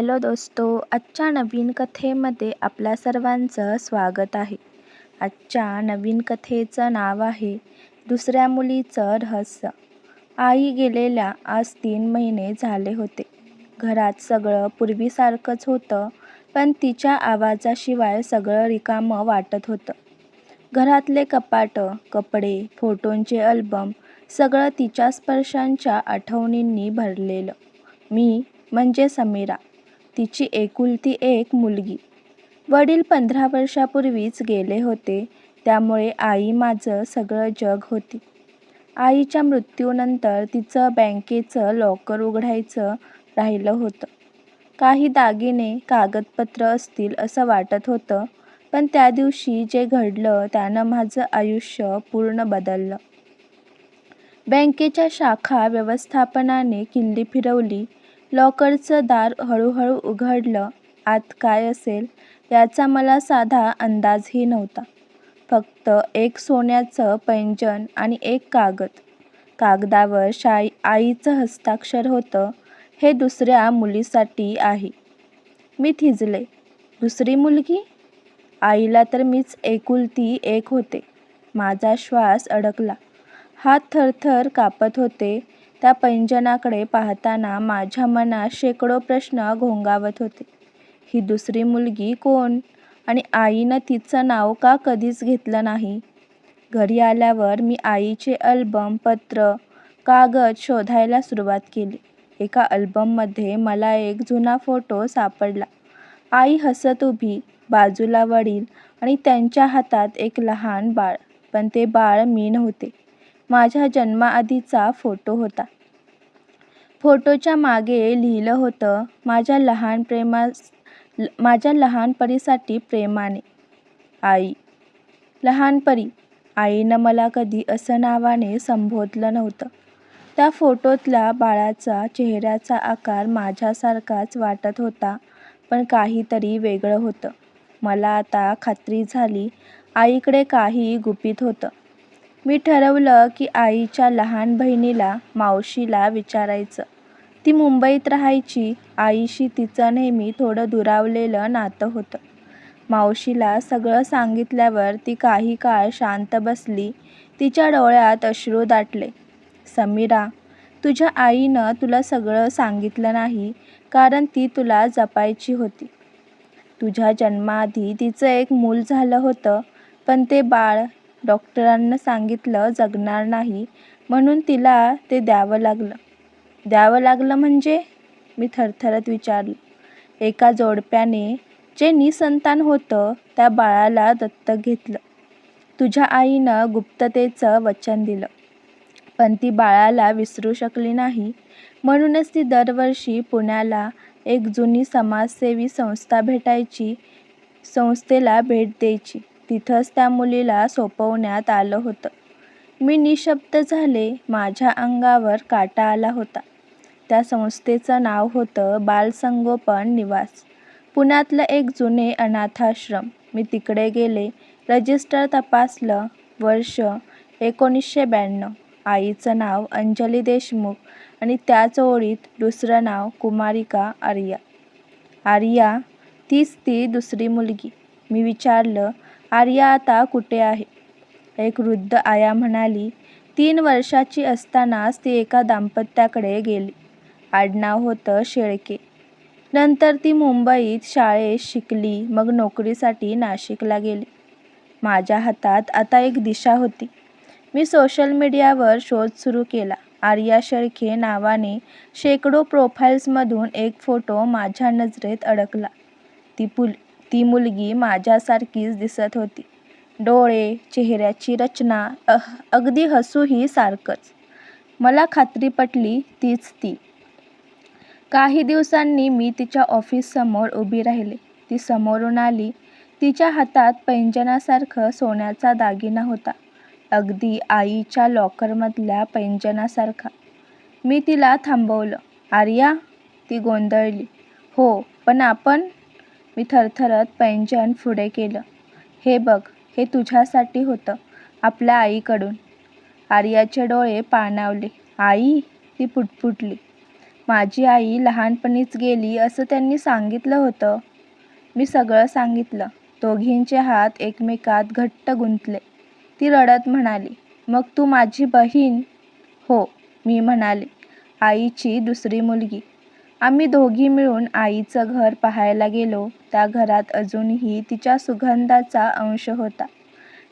Hello दोस्तो आजच्या नवीन कथेमध्ये आपल्या सर्वांचं स्वागत आहे. आजच्या नवीन कथेचं नाव आहे दुसऱ्या मुलीचं रहस्य. आई गेलेल्या आज तीन महिने झाले होते. घरात सगळं पूर्वीसारखंच होतं पण तिच्या आवाजाशिवाय सगळं रिकामं वाटत होतं. घरातले कपाटं कपडे फोटोंचे अल्बम सगळं तिच्या स्पर्शांच्या आठवणींनी भरलेलं. मी म्हणजे समीरा तिची एकुलती एक मुलगी. वडील पंधरा वर्षापूर्वीच गेले होते त्यामुळे आई माझं सगळं जग होती. आईच्या मृत्यूनंतर तिचं बँकेचं लॉकर उघडायचं राहिलं होतं. काही दागिने कागदपत्र असतील असं वाटत होतं पण त्या दिवशी जे घडलं त्यानं माझं आयुष्य पूर्ण बदललं. बँकेच्या शाखा व्यवस्थापनाने किल्ली फिरवली लॉकरचं दार हळूहळू उघडलं. आत काय असेल? याचा मला साधा अंदाजही नव्हता. फक्त एक सोन्याचं पैंजण आणि एक कागद. कागदावर शाई आईचं हस्ताक्षर होतं. हे दुसऱ्या मुलीसाठी आहे. मी थिजले. दुसरी मुलगी? आईला तर मीच एकुलती एक होते. माझा श्वास अडकला. हात थरथर कापत होते. त्या पैंजणाकडे पाहताना माझ्या मनात शेकडो प्रश्न घोंगावत होते. ही दुसरी मुलगी कोण? आणि आईनं तिचं नाव का कधीच घेतलं नाही? घरी आल्यावर मी आईचे अल्बम पत्र कागद शोधायला सुरुवात केली. एका अल्बममध्ये मला एक जुना फोटो सापडला. आई हसत उभी बाजूला वडील आणि त्यांच्या हातात एक लहान बाळ. पण ते बाळ मी नव्हते. माझ्या जन्माआधीचा फोटो होता. फोटोच्या मागे लिहिलं होतं माझ्या लहान प्रेमा माझ्या लहानपणीसाठी प्रेमाने. आई. लहानपणी आईनं मला कधी असं नावाने संबोधलं नव्हतं. त्या फोटोतल्या बाळाचा चेहऱ्याचा आकार माझ्यासारखाच वाटत होता पण काहीतरी वेगळं होतं. मला आता खात्री झाली आईकडे काही गुपित होतं. मी ठरवलं की आईच्या लहान बहिणीला मावशीला विचारायचं. ती मुंबईत राहायची. आईशी तिचं नेहमी थोडं दुरावलेलं नातं होतं. मावशीला सगळं सांगितल्यावर ती काही काळ शांत बसली. तिच्या डोळ्यात अश्रू दाटले. समीरा तुझ्या आईनं तुला सगळं सांगितलं नाही कारण ती तुला जपायची होती. तुझ्या जन्माआधी तिचं एक मूल झालं होतं पण ते बाळ डॉक्टरांना सांगितलं जगणार नाही. म्हणून तिला ते द्यावं लागलं. द्यावं लागलं म्हणजे? मी थरथरत विचारलं. एका जोडप्याने जे निसंतान होतं त्या बाळाला दत्तक घेतलं. तुझ्या आईनं गुप्ततेचं वचन दिलं. पण ती बाळाला विसरू शकली नाही. म्हणूनच ती दरवर्षी पुण्याला एक जुनी समाजसेवी संस्था भेटायची संस्थेला भेट द्यायची. तिथंच त्या मुलीला सोपवण्यात आलं होतं. मी निशब्द झाले माझ्या अंगावर काटा आला होता. त्या संस्थेचं नाव होतं बालसंगोपन निवास. पुण्यातलं एक जुने अनाथाश्रम. मी तिकडे गेले रजिस्टर तपासलं वर्ष एकोणीसशे ब्याण्णव. आईचं नाव अंजली देशमुख आणि त्याच ओळीत दुसरं नाव कुमारिका आर्या. आर्या तीच ती दुसरी मुलगी. मी विचारलं आर्या आता कुठे आहे? एक वृद्ध आया म्हणाली तीन वर्षाची असतानाच ती एका दाम्पत्याकडे गेली. आडनाव होतं शेळके. नंतर ती मुंबईत शाळेत शिकली मग नोकरीसाठी नाशिकला गेली. माझ्या हातात आता एक दिशा होती. मी सोशल मीडियावर शोध सुरू केला. आर्या शेळके नावाने शेकडो प्रोफाईल्समधून एक फोटो माझ्या नजरेत अडकला. ती पुल ती मुलगी माझ्यासारखीच दिसत होती. डोळे चेहऱ्याची रचना अह अगदी हसूही सारखंच. मला खात्री पटली तीच ती. काही दिवसांनी मी तिच्या ऑफिससमोर उभी राहिले. ती समोरून आली. तिच्या हातात पैंजणासारखं सोन्याचा दागिना होता. अगदी आईच्या लॉकरमधल्या पैंजणासारखा. मी तिला थांबवलं. आर्या ती गोंधळली. हो पण आपण मी थरथरत पैंजण पुढे केलं. हे बघ हे तुझ्यासाठी होतं आपल्या आईकडून. आर्याचे डोळे पाणावले. आई? ती पुटपुटली. माझी आई लहानपणीच गेली असं त्यांनी सांगितलं होतं. मी सगळं सांगितलं. दोघींचे हात एकमेकात घट्ट गुंतले. ती रडत म्हणाली मग तू माझी बहीण? हो मी म्हणाले आईची दुसरी मुलगी. आम्ही दोघी मिळून आईचं घर पाहायला गेलो. त्या घरात अजूनही तिच्या सुगंधाचा अंश होता.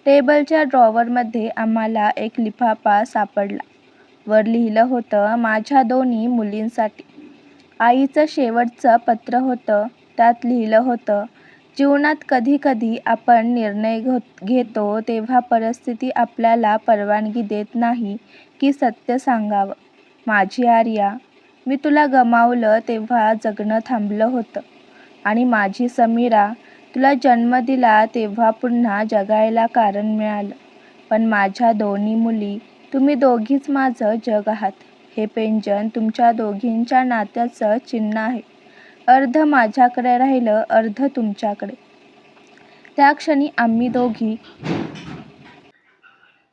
टेबलच्या ड्रॉवरमध्ये आम्हाला एक लिफाफा सापडला. वर लिहिलं होतं माझ्या दोन्ही मुलींसाठी. आईचं शेवटचं पत्र होतं. त्यात लिहिलं होतं जीवनात कधी कधी आपण निर्णय घेतो तेव्हा परिस्थिती आपल्याला परवानगी देत नाही की सत्य सांगावं. माझी आर्या मी तुला गमावलं तेव्हा जगणं थांबलं होतं. आणि माझी समीरा तुला जन्म दिला तेव्हा पुन्हा जगायला कारण मिळालं. पण माझ्या दोन्ही मुली तुम्ही दोघीच माझं जग आहात. हे पेंजन तुमच्या दोघींच्या नात्याचं चिन्ह आहे. अर्ध माझ्याकडे राहिलं अर्ध तुमच्याकडे. त्या क्षणी आम्ही दोघी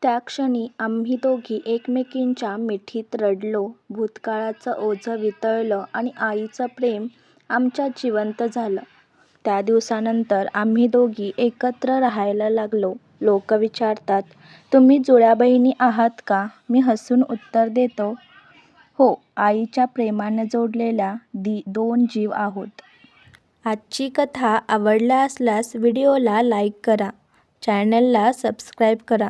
त्या क्षणी आम्ही दोघी एकमेकींच्या मिठीत रडलो. भूतकाळाचं ओझं वितळलं आणि आईचं प्रेम आमच्यात जिवंत झालं. त्या दिवसानंतर आम्ही दोघी एकत्र राहायला लागलो. लोक विचारतात तुम्ही जुळ्या बहिणी आहात का? मी हसून उत्तर देतो हो आईच्या प्रेमानं जोडलेल्या दी दोन जीव आहोत. आजची कथा आवडला असल्यास व्हिडिओला लाईक करा चॅनलला सबस्क्राईब करा.